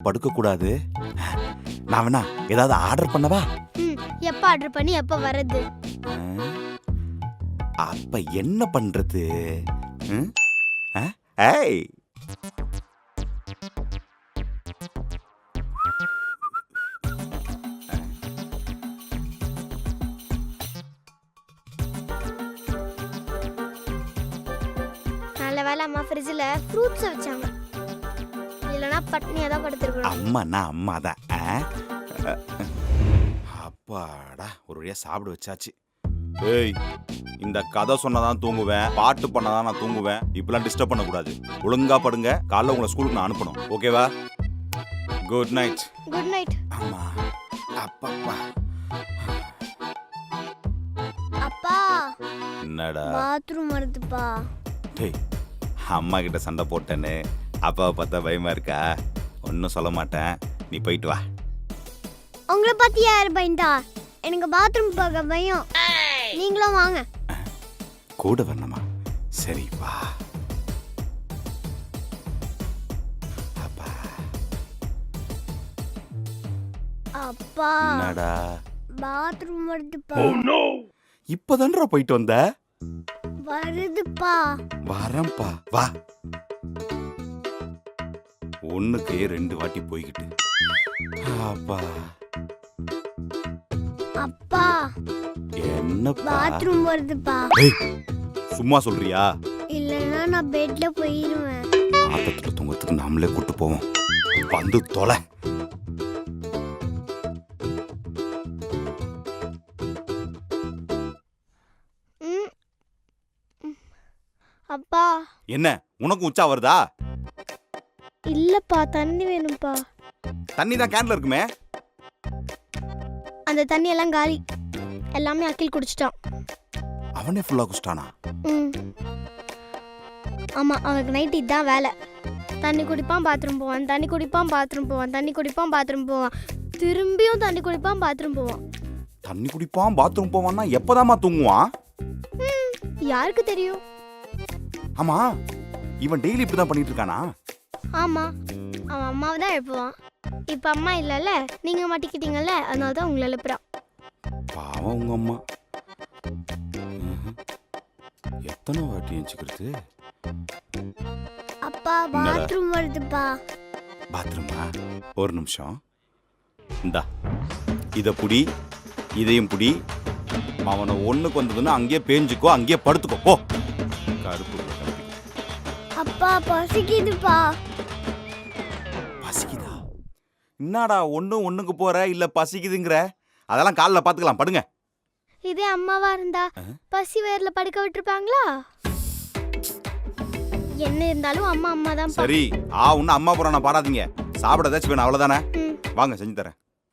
படுக்க கூடாது நான் வேணா ஏதாவது ஆர்டர் பண்ணவா ம் எப்போ ஆர்டர் பண்ணி எப்போ வர்றது ஆ? அப்ப என்ன பண்றது ம்? ஆ? ஏய் நல்ல வேலை அம்மா ஃப்ரிட்ஜில் ஃப்ரூட்ஸை வச்சாங்க இல்லைன்னா பட்னியாக தான் படுத்துருக்கணும். அம்மாண்ணா அம்மா தான் அப்பாடா ஒரு வழியா சாப்பிட வச்சாச்சு. ஏய் இந்த கதை சொன்னதான் தூங்குவேன் பாட்டு பண்ணதான் நான் தூங்குவேன். இப்பெல்லாம் டிஸ்டர்ப் பண்ணக்கூடாது. ஒழுங்கா படுங்க. காலைல உங்களை ஸ்கூலுக்கு நான் அனுப்பணும். ஓகேவா குட் நைட் குட் நைட் ஆமா அப்பப்பா. அப்பா! என்னடா? பாத்ரூம் வருதுப்பா. டேய் அம்மா கிட்ட சண்டை போட்டேன்னு அப்பாவை பார்த்தா பயமா இருக்கா? ஒன்றும் சொல்ல மாட்டேன். நீ போயிட்டு வா. உங்களை பத்தி யார் பயந்தா? எனக்கு பாத்ரூம் போக பயம். நீங்களும் வாங்க. கூட வரணுமா? சரி வா. அப்பா. அப்பா என்னடா? பாத்ரூம் வருதுப்பா. இப்பதான்டா போயிட்டு வந்த? வருதுப்பா. வரேன்ப்பா. வா. ஒண்ணுக்கு ரெண்டு வாட்டி போய்கிட்டு. அப்பா. அப்பா. என்னப்பா? பாத்ரூம் வருதுப்பா சும்மா சொல்றியா? இல்லைன்னா நான் பெட்ல போயிருவேன். ஆத்தத்துல தூங்கறதுக்கு நாமளே கூட்டு போவோம். வந்து தொலை. அப்பா. என்ன உனக்கும் உச்சா வருதா? இல்லப்பா தண்ணி வேணும்ப்பா. தண்ணி தான் கேன்ல இருக்குமே? அந்த தண்ணி எல்லாம் காலி. எல்லாமே அக்கில் குடிச்சிட்டான். அவனே ஃபுல்லா குஸ்டானா ம். ஆமாம் அவனுக்கு நைட் இதுதான் வேலை. தண்ணி குடிப்பான் பாத்ரூம் போவான். தண்ணி குடிப்பான் பாத்ரூம் போவான். தண்ணி குடிப்பான் பாத்ரூம் போவான். திரும்பியும் தண்ணி குடிப்பான் பாத்ரூம் போவான். தண்ணி குடிப்பான் பாத்ரூம் போவான்னா எப்பதாம்மா தூங்குவான்? யாருக்கு தெரியும்? ஆமா இவன் டெய்லி இப்படிதான் பண்ணிட்டு இருக்கானா? ஆமாம் அவன் அம்மாவை தான் எழுப்புவான். இப்போ அம்மா இல்லைல்ல நீங்கள் மாட்டிக்கிட்டீங்கல்ல அதனால தான் உங்களை எழுப்புறான். பாவம் உங்க அம்மா. எத்தனை வாட்டி எஞ்சிக்கிறது அப்பா? பாத்ரூம் வருதுப்பா. பாத்ரூமா ஒரு நிமிஷம். இந்தா. இத புடி இதையும் புடி. அவனை ஒண்ணுக்கு வந்ததுன்னா அங்கேயே பேஞ்சுக்கோ அங்கேயே படுத்துக்கோ. போ. கருப்பு பசிக்குதுப்பா. பசிக்குதா? என்னடா ஒண்ணு ஒண்ணுக்கு போற? இல்ல பசிக்குதுங்கிற? அதெல்லாம் காலைல பாத்துக்கலாம் படுங்க. இதே அம்மாவா இருந்தா? பசி வேர்ல படுக்க விட்டுருப்பாங்களா? என்ன இருந்தாலும் அம்மா அம்மா தான் சரி ஆ ஒன்னும் அம்மா புறான பாடாதீங்க சாப்பிட ஏதாச்சும் வேணும் அவ்வளவுதானே? ம். வாங்க செஞ்சு தரேன்.